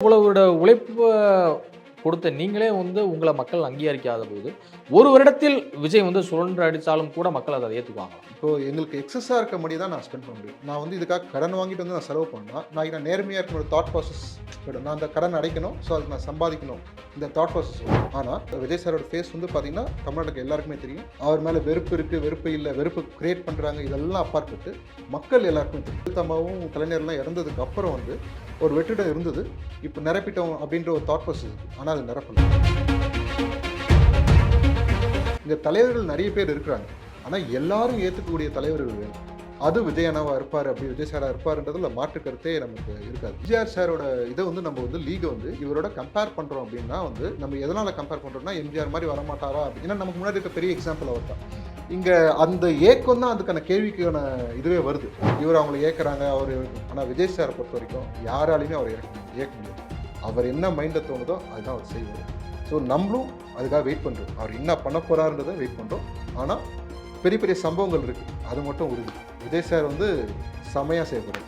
இவ்வளவோட உழைப்பு கொடுத்த நீங்களே வந்து உங்களை மக்கள் அங்கீகரிக்காத போது ஒரு வருடத்தில் விஜய் வந்து சுழன்று அடித்தாலும் கூட மக்கள் அதை ஏற்றுக்குவாங்க இப்போ எங்களுக்கு எக்ஸஸாக இருக்க மணி தான் நான் ஸ்பெண்ட் பண்ண முடியும். நான் வந்து இதுக்காக கடன் வாங்கிட்டு வந்து நான் செலவு பண்ணால் நான் நான் நேர்மையாக இருக்கிற ஒரு தாட் ப்ராசஸ் நான் அந்த கடன் அடைக்கணும் ஸோ அதுக்கு நான் சம்பாதிக்கணும். இந்த தாட் ப்ராசஸ் ஆனால் விஜய் சாரோட ஃபேஸ் வந்து பார்த்தீங்கன்னா தமிழ்நாட்டுக்கு எல்லாருக்குமே தெரியும். அவர் மேலே வெறுப்பு இருக்குது வெறுப்பு இல்லை வெறுப்பு கிரியேட் பண்ணுறாங்க இதெல்லாம் அப்பாற்பட்டு மக்கள் எல்லாருக்குமே தெரியும். தம்மாவும் கலைஞர்லாம் இறந்ததுக்கு அப்புறம் வந்து ஒரு வெற்றிடம் இருந்தது. இப்போ நிரப்பிட்டோம் அப்படின்ற ஒரு தாட் ப்ராசஸ் ஆனால் அதை நிரப்பணும் இங்கே தலைவர்கள் நிறைய பேர் இருக்கிறாங்க. ஆனால் எல்லாரும் ஏற்றுக்கக்கூடிய தலைவர்கள் வேணும். அது விஜய் அண்ணாவா இருப்பார் அப்படி விஜய் சாரா இருப்பாருன்றதுல மாற்று கருத்தே நமக்கு இருக்காது. விஜயார் சாரோட இதை வந்து நம்ம வந்து லீகை வந்து இவரோட கம்பேர் பண்ணுறோம் அப்படின்னா வந்து நம்ம எதனால கம்பேர் பண்ணுறோம்னா எம்ஜிஆர் மாதிரி வரமாட்டாரா அப்படின்னா நமக்கு முன்னாடி இருக்க பெரிய எக்ஸாம்பிள் அவர் தான். இங்கே அந்த ஏக்கம் தான் அதுக்கான கேள்விக்கான இதுவே வருது. இவர் அவங்களை ஏற்கிறாங்க அவர் ஆனால் விஜய் சாரை பொறுத்த வரைக்கும் யாராலையுமே அவர் ஏற்க ஏற்க முடியாது. அவர் என்ன மைண்டில் தோணுதோ அதுதான் அவர் செய்வார். ஸோ நம்மளும் அதுக்காக வெயிட் பண்ணுறோம் அவர் என்ன பண்ண போகிறாருன்றதை வெயிட் பண்ணுறோம் ஆனால் பெரிய பெரிய சம்பவங்கள் இருக்குது அது மட்டும் உறுதி. விஜய் சார் வந்து செமையாக செய்யப்படுறாரு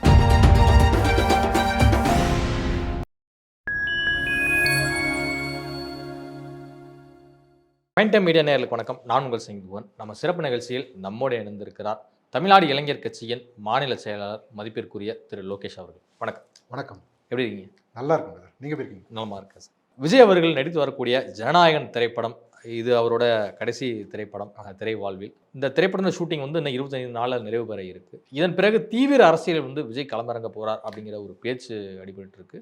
மைண்ட் டைம் மீடியா நேயர்களுக்கு வணக்கம். நான் உங்கள் சிங்குவன். நம்ம சிறப்பு நிகழ்ச்சியில் நம்மோடு இணைந்திருக்கிறார் தமிழ்நாடு இளைஞர் கட்சியின் மாநில செயலாளர் மதிப்பிற்குரிய திரு லோகேஷ் அவர்கள். வணக்கம். வணக்கம். எப்படி இருக்கீங்க? நல்லா இருக்கும் brother. நீங்க எப்படி இருக்கீங்க? நலமா இருக்கேன் சார் விஜய் அவர்கள் நடித்து வரக்கூடிய ஜனநாயகன் திரைப்படம் இது அவரோட கடைசி திரைப்படம் திரை வாழ்வில் இந்த திரைப்படம் ஷூட்டிங் வந்து இன்னும் இருபத்தைந்து நாளில் நிறைவு பெற இருக்கு. இதன் பிறகு தீவிர அரசியல் வந்து விஜய் களமிறங்க போறார் அப்படிங்கிற ஒரு பேச்சு அடிபட்டு இருக்கு.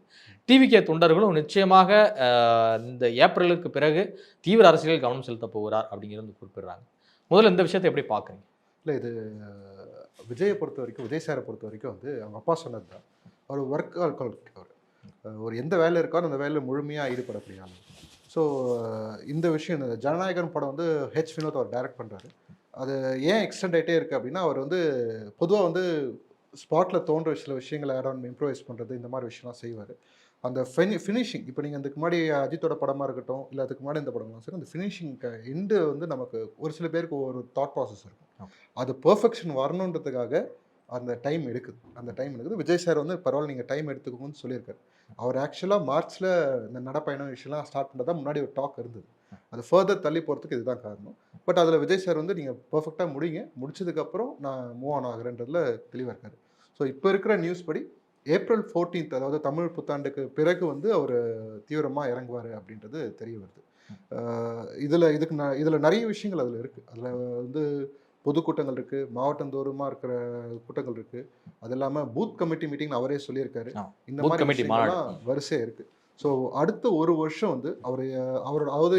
டிவிகே தொண்டர்களும் நிச்சயமாக இந்த ஏப்ரலுக்கு பிறகு தீவிர அரசியலில் கவனம் செலுத்த போகிறார் அப்படிங்கிறது குறிப்பிடுறாங்க. முதல்ல இந்த விஷயத்தை எப்படி பார்க்குறீங்க? இல்லை இது விஜயை பொறுத்த வரைக்கும் விஜய் சாரை பொறுத்த வரைக்கும் வந்து அவங்க அப்பா சொன்னது தான் அவர் ஒர்க் ஆல்காலிக் அவர். ஒரு எந்த வேலை இருக்காரோ அந்த வேலையில் முழுமையாக ஈடுபடக்கூடிய ஆள் ஸோ இந்த விஷயம் இந்த ஜனநாயகன் படம் வந்து ஹெச் வினோத் அவர் டைரக்ட் பண்ணுறாரு அது ஏன் எக்ஸ்டெண்ட் ஆகிட்டே இருக்குது அப்படின்னா அவர் வந்து பொதுவாக வந்து ஸ்பாட்டில் தோன்ற சில விஷயங்களை ஆட் ஆன் இம்ப்ரூவைஸ் பண்ணுறது இந்த மாதிரி விஷயம்லாம் செய்வார். அந்த ஃபினி ஃபினிஷிங் இப்போ நீங்கள் அதுக்கு முன்னாடி அஜித்தோட படமாக இருக்கட்டும் இல்லை அதுக்கு முன்னாடி இந்த படமாக சரி அந்த ஃபினிஷிங் எண்டு வந்து நமக்கு ஒரு சில பேருக்கு ஒரு தாட் ப்ராசஸ் இருக்கும். அது பெர்ஃபெக்ஷன் வரணுன்றதுக்காக அந்த டைம் எடுக்குது. அந்த டைம் எடுக்குது. விஜய் சார் வந்து பரவாயில்ல நீங்கள் டைம் எடுத்துக்கோங்கன்னு சொல்லியிருக்காரு. அவர் ஆக்சுவலாக மார்ச்சில் இந்த நடப்பயணம் விஷயம்லாம் ஸ்டார்ட் பண்ணுறதா முன்னாடி ஒரு டாக் இருந்தது. அது ஃபர்தர் தள்ளி போகிறதுக்கு இதுதான் காரணம். பட் அதில் விஜய் சார் வந்து நீங்கள் பர்ஃபெக்டாக முடிங்க. முடிச்சதுக்கப்புறம் நான் மூவ் ஆன் ஆகுறேன்றதுல தெளிவாக இருக்காரு. ஸோ இப்போ இருக்கிற நியூஸ் படி ஏப்ரல் 14th அதாவது தமிழ் புத்தாண்டுக்கு பிறகு வந்து அவர் தீவிரமாக இறங்குவார் அப்படின்றது தெரிய வருது. இதில் இதுக்கு ந இதில் நிறைய விஷயங்கள் அதில் இருக்குது அதில் வந்து பொதுக்கூட்டங்கள் இருக்குது மாவட்டந்தோறுமாக இருக்கிற கூட்டங்கள் இருக்குது அது இல்லாமல் பூத் கமிட்டி மீட்டிங் அவரே சொல்லியிருக்காரு. இந்த மாதிரி வரிசையாக இருக்குது ஸோ அடுத்த ஒரு வருஷம் வந்து அவர் அவரோட அதாவது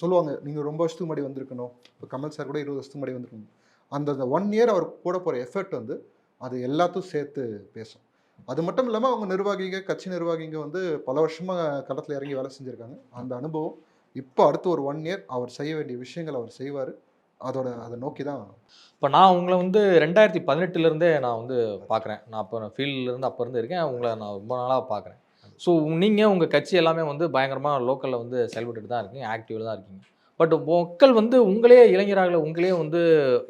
சொல்லுவாங்க நீங்கள் ரொம்ப வருஷத்துக்கு முன்னாடி வந்திருக்கணும். இப்போ கமல் சார் கூட இருபது வருஷத்துக்கு முன்னாடி வந்திருக்கணும். அந்த அந்த ஒன் இயர் அவர் போட போகிற எஃபர்ட் வந்து அது எல்லாத்தையும் சேர்த்து பேசும். அது மட்டும் இல்லாமல் அவங்க நிர்வாகிங்க கட்சி நிர்வாகிங்க வந்து பல வருஷமாக களத்தில் இறங்கி வேலை செஞ்சுருக்காங்க. அந்த அனுபவம் இப்போ அடுத்த ஒரு ஒன் இயர் அவர் செய்ய வேண்டிய விஷயங்கள் அவர் செய்வார். அதோட அதை நோக்கி தான் இப்போ நான் உங்களை வந்து ரெண்டாயிரத்தி பதினெட்டுலேருந்தே நான் வந்து பார்க்குறேன் நான் அப்போ ஃபீல்ட்லேருந்து அப்போ இருந்து இருக்கேன். உங்களை நான் ரொம்ப நாளாக பார்க்குறேன் ஸோ நீங்கள் உங்கள் கட்சி எல்லாமே வந்து பயங்கரமாக லோக்கலில் வந்து செயல்பட்டுட்டு தான் இருக்கீங்க. ஆக்டிவில் தான் இருக்கீங்க. பட் மக்கள் வந்து உங்களே இளைஞராக உங்களே வந்து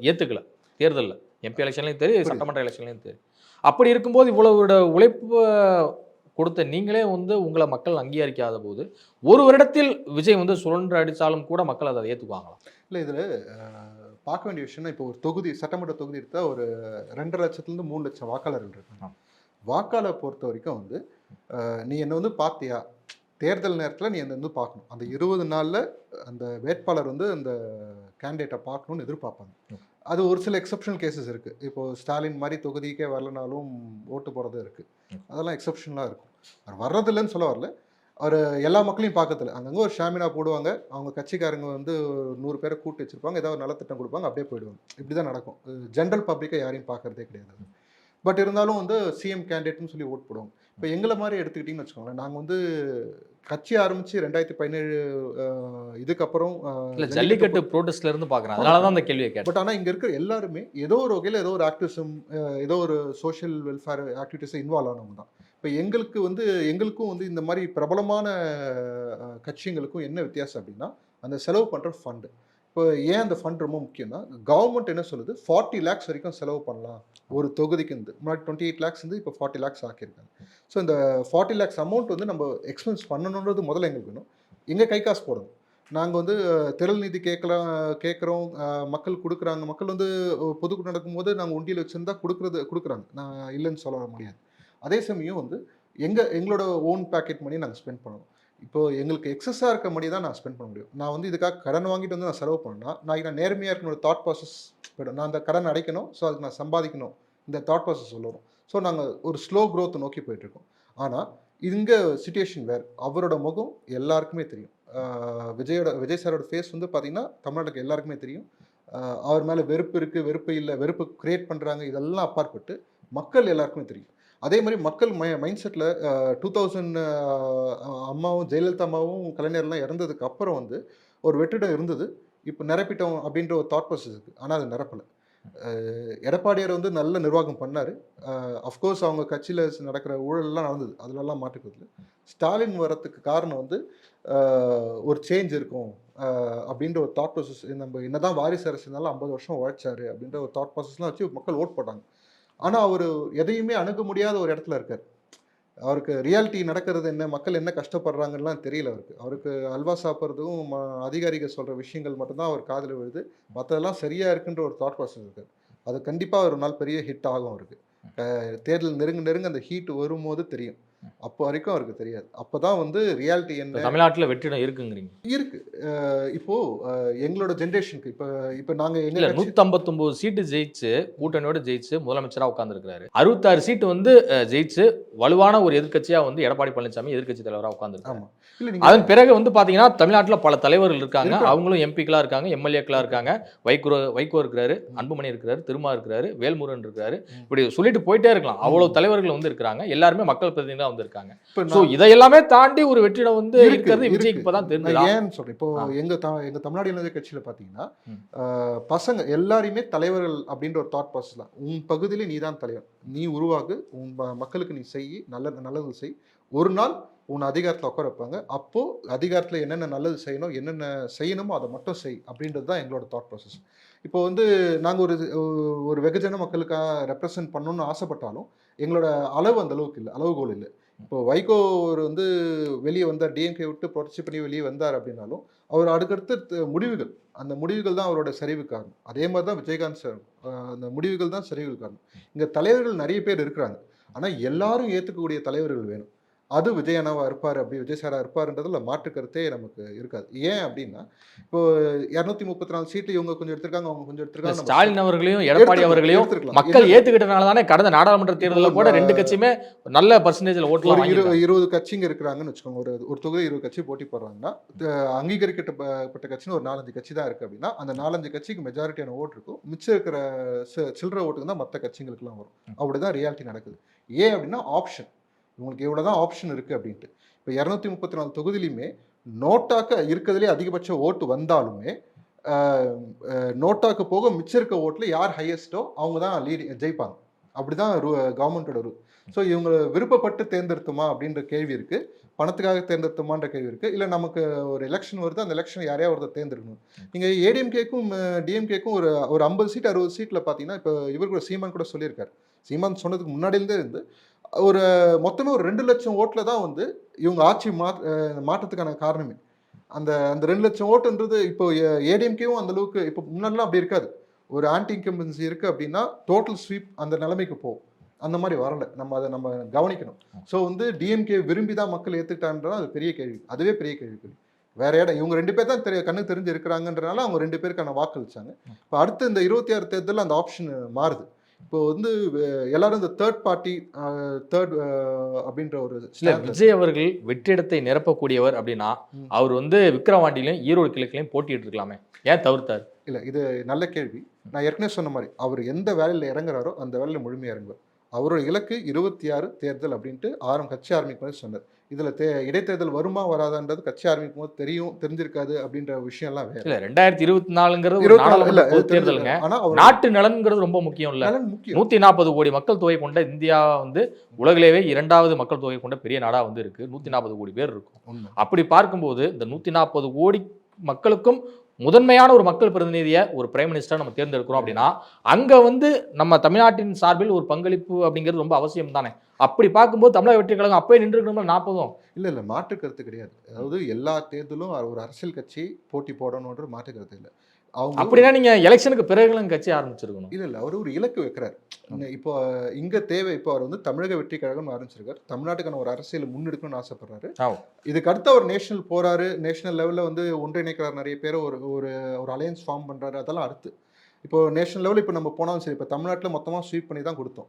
ஏற்றுக்கல தேர்தலில். எம்பி எலெக்ஷன்லையும் தெரியும் சட்டமன்ற எலெக்ஷன்லையும் தெரியும் அப்படி இருக்கும்போது இவ்வளவோட உழைப்பு கொடுத்த நீங்களே வந்து உங்களை மக்கள் அங்கீகரிக்காத போது ஒரு வருடத்தில் விஜய் வந்து சுழன்று அடித்தாலும் கூட மக்கள் அதை ஏற்றுக்குவாங்களா இல்லை இதில் பார்க்க வேண்டிய விஷயம்னா இப்போ ஒரு தொகுதி சட்டமன்ற தொகுதி எடுத்தால் ஒரு ரெண்டரை லட்சத்துலேருந்து மூணு லட்சம் வாக்காளர்கள் இருக்காங்க வாக்காளர் பொறுத்த வரைக்கும் வந்து நீ என்னை வந்து பார்த்தியா? தேர்தல் நேரத்தில் நீ என்னை வந்து பார்க்கணும். அந்த இருபது நாளில் அந்த வேட்பாளர் வந்து அந்த கேண்டிடேட்டை பார்க்கணும்னு எதிர்பார்ப்பாங்க. அது ஒரு சில எக்ஸப்ஷனல் கேசஸ் இருக்குது இப்போ ஸ்டாலின் மாதிரி தொகுதிக்கே வரலனாலும் ஓட்டு போகிறது இருக்குது அதெல்லாம் எக்ஸப்ஷனலாக இருக்கும். அவர் வர்றதில்லைன்னு சொல்ல வரல. அவர் எல்லா மக்களையும் பார்க்கறதில்ல. அங்கங்கே ஒரு ஷாமினா போடுவாங்க. அவங்க கட்சிக்காரங்க வந்து ஒரு நூறு பேரை கூட்டி வச்சிருப்பாங்க. ஏதாவது ஒரு நலத்திட்டம் கொடுப்பாங்க. அப்படியே போயிடுவாங்க. இப்படி தான் நடக்கும் ஜென்ரல் பப்ளிக்கை யாரையும் பார்க்கறதே கிடையாது. பட் இருந்தாலும் வந்து சிஎம் கேண்டிடேட்னு சொல்லி ஓட் போடுவாங்க. இப்போ எங்களை மாதிரி எடுத்துக்கிட்டிங்கன்னு வச்சுக்கோங்களேன். நாங்கள் வந்து கட்சி ஆரம்பித்து ரெண்டாயிரத்தி பதினேழு இதுக்கப்புறம் இல்லை ஜல்லிக்கட்டு ப்ரோட்டஸ்ட்ல இருந்து பார்க்குறேன் அதனால தான் அந்த கேள்வியை கேட்டேன். பட் ஆனால் இங்கே இருக்கிற எல்லாருமே ஏதோ ஒரு வகையில் ஏதோ ஒரு ஆக்டிவிசம் ஏதோ ஒரு சோஷியல் வெல்ஃபேர் ஆக்டிவிட்டீஸை இப்போ ஆனவங்க தான். இப்போ எங்களுக்கு வந்து எங்களுக்கும் வந்து இந்த மாதிரி பிரபலமான கட்சிங்களுக்கும் என்ன வித்தியாசம் அப்படின்னா அந்த செலவு பண்ணுற ஃபண்டு இப்போ ஏன் அந்த ஃபண்ட் ரொம்ப முக்கியம்னா கவர்மெண்ட் என்ன சொல்லுது? ஃபார்ட்டி லேக்ஸ் வரைக்கும் செலவு பண்ணலாம். ஒரு தொகுதிக்கு இருந்து முன்னாடி டுவெண்ட்டி எயிட் லேக்ஸ் வந்து இப்போ ஃபார்ட்டி லேக்ஸ் ஆக்கியிருக்காங்க. ஸோ இந்த ஃபார்ட்டி லேக்ஸ் அமௌண்ட் வந்து நம்ம எக்ஸ்பென்ஸ் பண்ணணுன்றது முதல்ல எங்களுக்கு வேணும். எங்கள் கை காசு போடணும். நாங்கள் வந்து திரள் நிதி கேட்கலாம் கேட்குறோம். மக்கள் கொடுக்குறாங்க. மக்கள் வந்து பொதுக்கு பொதுக்கூட்டம் நடக்கும்போது நாங்கள் ஒண்டியில் வச்சுருந்தா கொடுக்குறது கொடுக்குறாங்க. நான் இல்லைன்னு சொல்ல முடியாது. அதே சமயம் வந்து எங்கள் எங்களோட ஓன் பேக்கெட் மணி நாங்கள் ஸ்பெண்ட் பண்ணணும். இப்போ எங்களுக்கு எக்ஸஸாக இருக்க மணி தான் நான் ஸ்பெண்ட் பண்ண முடியும். நான் வந்து இதுக்காக கடன் வாங்கிட்டு வந்து நான் செலவு பண்ணேன்னா நான் நான் நேர்மையாக இருக்கணும். தாட் ப்ராசஸ் போய்டும். நான் அந்த கடன் அடைக்கணும். ஸோ அதுக்கு நான் சம்பாதிக்கணும். இந்த தாட் ப்ராசஸ் சொல்லணும். ஸோ நாங்கள் ஒரு ஸ்லோ க்ரோத்தை நோக்கி போயிட்டுருக்கோம். ஆனால் இங்கே சுச்சுவேஷன் வேறு. அவரோட முகம் எல்லாருக்குமே தெரியும். விஜயோட விஜய் சாரோட ஃபேஸ் வந்து பார்த்திங்கன்னா தமிழ்நாட்டுக்கு எல்லாருக்குமே தெரியும். அவர் மேலே வெறுப்பு இருக்குது வெறுப்பு இல்லை வெறுப்பு க்ரியேட் பண்ணுறாங்க இதெல்லாம் அப்பாற்பட்டு மக்கள் எல்லாருக்குமே தெரியும். அதே மாதிரி மக்கள் மை மைண்ட் செட்டில் டூ தௌசண்ட் அம்மாவும் ஜெயலலிதா அம்மாவும் கலைஞர்லாம் இறந்ததுக்கு அப்புறம் வந்து ஒரு வெற்றிடம் இருந்தது. இப்போ நிரப்பிட்டோம் அப்படின்ற ஒரு தாட் ப்ராசஸ் இருக்குது ஆனால் அது நிரப்பலை. எடப்பாடியார் வந்து நல்ல நிர்வாகம் பண்ணார். அஃப்கோர்ஸ் அவங்க கட்சியில் நடக்கிற ஊழல்லாம் நடந்தது. அதுலலாம் மாற்றுக்கிறது ஸ்டாலின் வரத்துக்கு காரணம் வந்து ஒரு சேஞ்ச் இருக்கும். அப்படின்ற ஒரு தாட் ப்ராசஸ் நம்ம என்னதான் வாரிசு அரசு இருந்தாலும் ஐம்பது வருஷம் உழைச்சாரு அப்படின்ற ஒரு தாட் ப்ராசஸ்லாம் வச்சு மக்கள் ஓட் போட்டாங்க. ஆனால் அவர் எதையுமே அணுக முடியாத ஒரு இடத்துல இருக்கார். அவருக்கு ரியாலிட்டி நடக்கிறது என்ன மக்கள் என்ன கஷ்டப்படுறாங்கலாம் தெரியல அவருக்கு. அவருக்கு அல்வா சாப்பிட்றதும் அதிகாரிகள் சொல்கிற விஷயங்கள் மட்டும்தான் அவர் காதில் விழுது. மற்றதெல்லாம் சரியா இருக்குன்ற ஒரு தாட் ப்ராசஸ் இருக்கு அது கண்டிப்பாக ஒரு நாள் பெரிய ஹிட் ஆகும் அவருக்கு. தேர்தல் நெருங்க நெருங்க அந்த ஹீட் வரும்போது தெரியும். அப்போ வரைக்கும் அவருக்கு தெரியாது. அப்பதான் வந்து ரியாலிட்டி என்ன தமிழ்நாட்டுல வெற்றிடம் இருக்குங்கிறீங்க. இருக்கு. அஹ் இப்போ அஹ் எங்களோட ஜென்ரேஷனுக்கு இப்போ இப்போ நாங்க எங்க ஐம்பத்தொன்பது சீட்டு ஜெயிச்சு கூட்டணியோட ஜெயிச்சு முதலமைச்சரா உட்கார்ந்துருக்காரு அறுபத்தாறு சீட்டு வந்து ஜெயிச்சு வலுவான ஒரு எதிர்க்கட்சியா வந்து எடப்பாடி பழனிசாமி எதிர்க்கட்சி தலைவரா உட்கார்ந்துருக்காரு ஆமா. இல்ல நீங்க அதன் பிறகு வந்து பாத்தீங்கன்னா தமிழ்நாட்டுல பல தலைவர்கள் இருக்காங்க. அவங்களும் எம்பிக்களா இருக்காங்க எம்எல்ஏக்களா இருக்காங்க. வைகோ வைகோ இருக்கிறாரு அன்புமணி இருக்கிறாரு திருமா இருக்கிறாரு வேல்முருகன் இருக்காரு இப்படி சொல்லிட்டு போயிட்டே இருக்கலாம். அவ்வளவு தலைவர்கள் வந்து இருக்காங்க எல்லாருமே மக்கள் பிரதிநிதிகளா வந்து இருக்காங்க இப்ப சோ நான் இதையெல்லாமே தாண்டி ஒரு வெற்றிடம் வந்து இருக்கு, இருக்கிறது இருக்கு. விஜய்க்கு இப்பதான் நான் தெரிஞ்சதா. ஏன்னு சொல்றேன். இப்போ ஆ. எங்க த- எங்க தமிழ்நாடு இளைஞர் கட்சியில. அஹ், பசங்க எல்லாரையுமே தலைவர்கள் அப்படின்ற ஒரு தாட் ப்ராசஸ் தான். உன் பகுதியில நீ தான் தலைவர். நீ உருவாகு உன் மக்களுக்கு நீ செய் நல்ல நல்லது செய். ஒரு நாள் உன் அதிகாரத்தில் உட்கார வைப்பாங்க. அப்போ அதிகாரத்தில் என்னென்ன நல்லது செய்யணும் என்னென்ன செய்யணுமோ அதை மட்டும் செய் அப்படின்றது தான் எங்களோட தாட் ப்ராசஸ் இப்போ வந்து நாங்கள் ஒரு ஒரு வெகுஜன மக்களுக்காக ரெப்ரசன்ட் பண்ணணும்னு ஆசைப்பட்டாலும் எங்களோட அளவு அந்த அளவுக்கு இல்லை அளவுகோல் இல்லை. இப்போ வைகோ அவர் வந்து வெளியே வந்தார் டிஎம்கே விட்டு புரட்சி பண்ணி வெளியே வந்தார் அப்படின்னாலும் அவர் அடுக்கடுத்து முடிவுகள் அந்த முடிவுகள் தான் அவரோட சரிவு காரணம். அதே மாதிரி தான் விஜயகாந்த் சார் அந்த முடிவுகள் தான் சரிவு காரணம். இங்கே தலைவர்கள் நிறைய பேர் இருக்கிறாங்க. ஆனால் எல்லாரும் ஏற்றுக்கக்கூடிய தலைவர்கள் வேணும். அது விஜய் அண்ணாவா இருப்பார் அப்படி விஜய் சாரா இருப்பாருன்றதுல மாற்று கருத்தே நமக்கு இருக்காது. ஏன் அப்படின்னா இப்போ இரநூத்தி முப்பத்தி நாலு சீட்டு இவங்க கொஞ்சம் எடுத்திருக்காங்க அவங்க கொஞ்சம் எடுத்திருக்காங்க ஸ்டாலின் அவர்களையும் எடப்பாடி அவர்களையும். மக்கள் இல்ல, ஏத்துக்கிட்டனால தானே கடந்த நாடாளுமன்ற தேர்தலில் கூட ரெண்டு கட்சியுமே நல்ல பர்சன்டேஜ்ல ஓட்டுலாம் இரு வாங்கியிருக்காங்க. இருபது கட்சிங்க இருக்கிறாங்கன்னு வச்சுக்கோங்க. ஒரு ஒரு தொகுதி இருபது கட்சி போட்டி போடுறாங்கன்னா அங்கீகரிக்கப்பட்ட கட்சின்னு ஒரு நாலஞ்சு கட்சி தான் இருக்கு அப்படின்னா அந்த நாலஞ்சு கட்சிக்கு மெஜாரிட்டியான ஓட்டு இருக்கும். மிச்சம் இருக்கிற சில்லறை ஓட்டுக்கு தான் மற்ற கட்சிங்களுக்குலாம் வரும். அப்படிதான் ரியாலிட்டி நடக்குது. ஏன் அப்படின்னா ஆப்ஷன் இவங்களுக்கு இவ்வளவுதான் ஆப்ஷன் இருக்குது அப்படின்ட்டு. இப்போ இரநூத்தி முப்பத்தி நாலு தொகுதியிலையுமே நோட்டாக்க இருக்கிறதுலே அதிகபட்ச ஓட்டு வந்தாலுமே நோட்டாக்கு போக மிச்சம் இருக்க ஓட்டில் யார் ஹையஸ்ட்டோ அவங்க தான் லீடி ஜெயிப்பாங்க. அப்படி தான் கவர்மெண்ட்டோட ரூல் ஸோ இவங்க விருப்பப்பட்டு தேர்ந்தெடுத்துமா அப்படின்ற கேள்வி இருக்குது பணத்துக்காக தேர்ந்தெடுத்துமான்ற கேள்வி இருக்குது இல்லை நமக்கு ஒரு எலெக்ஷன் வருது அந்த எலெக்ஷன் யாரையா ஒருத்தர் தேர்ந்தெடுக்கணும். நீங்கள் ஏடிஎம்கேக்கும் டிஎம்கேக்கும் ஒரு ஒரு ஐம்பது சீட் அறுபது சீட்டில் பார்த்தீங்கன்னா இப்போ இவர் கூட சீமான் கூட சொல்லியிருக்காரு. சீமான் சொன்னதுக்கு முன்னாடியிலேருந்தே இருந்து ஒரு மொத்தமே ஒரு ரெண்டு லட்சம் ஓட்டில் தான் வந்து இவங்க ஆட்சி மா மாற்றத்துக்கான காரணமே. அந்த அந்த ரெண்டு லட்சம் ஓட்டுன்றது இப்போ ஏடிஎம்கேவும் அந்த அளவுக்கு இப்போ முன்னாடிலாம் அப்படி இருக்காது. ஒரு ஆன்டி இன்கம்பன்சி இருக்கு அப்படின்னா டோட்டல் ஸ்வீப் அந்த நிலைமைக்கு போகும். அந்த மாதிரி வரல. நம்ம அதை நம்ம கவனிக்கணும். ஸோ வந்து டிஎம்கே விரும்பி தான் மக்கள் ஏற்றுக்கிட்டான்றதா அது பெரிய கேள்வி. அதுவே பெரிய கேள்வி வேற இடம் இவங்க ரெண்டு பேர் தான் தெரிய கண்ணு தெரிஞ்சு இருக்கிறாங்கன்றனால அவங்க ரெண்டு பேருக்கான வாக்கு அளிச்சாங்க இப்போ அடுத்து இந்த இருபத்தி ஆறு தேர்தலில் அந்த ஆப்ஷன் மாறுது. இப்போ வந்து எல்லாரும் இந்த தேர்ட் பார்ட்டி தேர்ட் அப்படின்ற ஒரு இல்ல stand ல விஜய் அவர்கள் வெற்றிடத்தை நிரப்பக்கூடியவர் அப்படின்னா. அவர் வந்து விக்கிரவாண்டியிலும் ஈரோடு கிழக்கிலையும் போட்டிட்டு இருக்கலாமே. ஏன் தவிர்த்தார்? இல்ல இது நல்ல கேள்வி. நான் ஏற்கனவே சொன்ன மாதிரி அவர் எந்த வேலையில இறங்குறாரோ அந்த வேலையில முழுமையா இறங்குவார். அவரோட இலக்கு இருபத்தி ஆறு தேர்தல் அப்படின்ட்டு ஆரம் கட்சி ஆரம்பிக்கும் சொன்னார். இதுல தே இடைத்தேர்தல் வருமா வராதான்றது கட்சி ஆரம்பிக்கும் போது தெரியும் தெரிஞ்சிருக்காது அப்படின்ற விஷயம்லாம் வேற. இல்ல ரெண்டாயிரத்தி இருபத்தி நாலுங்கிறது ஒரு இருபத்தி. தேர்தலுங்க ஆனா அவர் நாட்டு நலன்கிறது ரொம்ப முக்கியம் இல்ல நூத்தி நாற்பது கோடி மக்கள் தொகை கொண்ட இந்தியா வந்து உலகிலேயே இரண்டாவது மக்கள் தொகை கொண்ட பெரிய நாடா வந்து இருக்கு. நூத்தி நாற்பது கோடி பேர் இருக்கும். அப்படி பார்க்கும்போது இந்த நூத்தி நாற்பது கோடி மக்களுக்கும் முதன்மையான ஒரு மக்கள் பிரதிநிதியை ஒரு பிரைம் மினிஸ்டர் நம்ம தேர்ந்தெடுக்கிறோம் அப்படின்னா அங்க வந்து நம்ம தமிழ்நாட்டின் சார்பில் ஒரு பங்களிப்பு அப்படிங்கிறது ரொம்ப அவசியம் தானே? அப்படி பார்க்கும்போது தமிழக வெற்றி கழகம் அப்பயே நின்று நாற்பதும். இல்லை இல்லை மாற்று கருத்து கிடையாது. அதாவது எல்லா தேர்தலும் ஒரு அரசியல் கட்சி போட்டி போடணுன்ற மாற்று கருத்து இல்லை. அவங்க அப்படின்னா நீங்க எலெக்ஷனுக்கு பிறகுலாம் கட்சி ஆரம்பிச்சிருக்கணும். இல்ல இல்ல. அவர் ஒரு இலக்கு வைக்கிறார். இப்போ இங்க தேவை இப்போ அவர் வந்து தமிழக வெற்றி கழகம் ஆரம்பிச்சிருக்காரு. தமிழ்நாட்டுக்கான ஒரு அரசியல் முன்னெடுக்கணும்னு ஆசைப்படுறாரு. இதுக்கு அடுத்து அவர் நேஷனல் போறாரு. நேஷனல் லெவல்ல வந்து ஒன்றிணைக்கிறார் நிறைய பேர். ஒரு ஒரு ஒரு அலையன்ஸ் ஃபார்ம் பண்றாரு. அதெல்லாம் அடுத்து. இப்போ நேஷனல் லெவல் இப்போ நம்ம போனாலும் சரி இப்போ தமிழ்நாட்டில் மொத்தமாக ஸ்வீப் பண்ணி தான் கொடுத்தோம்.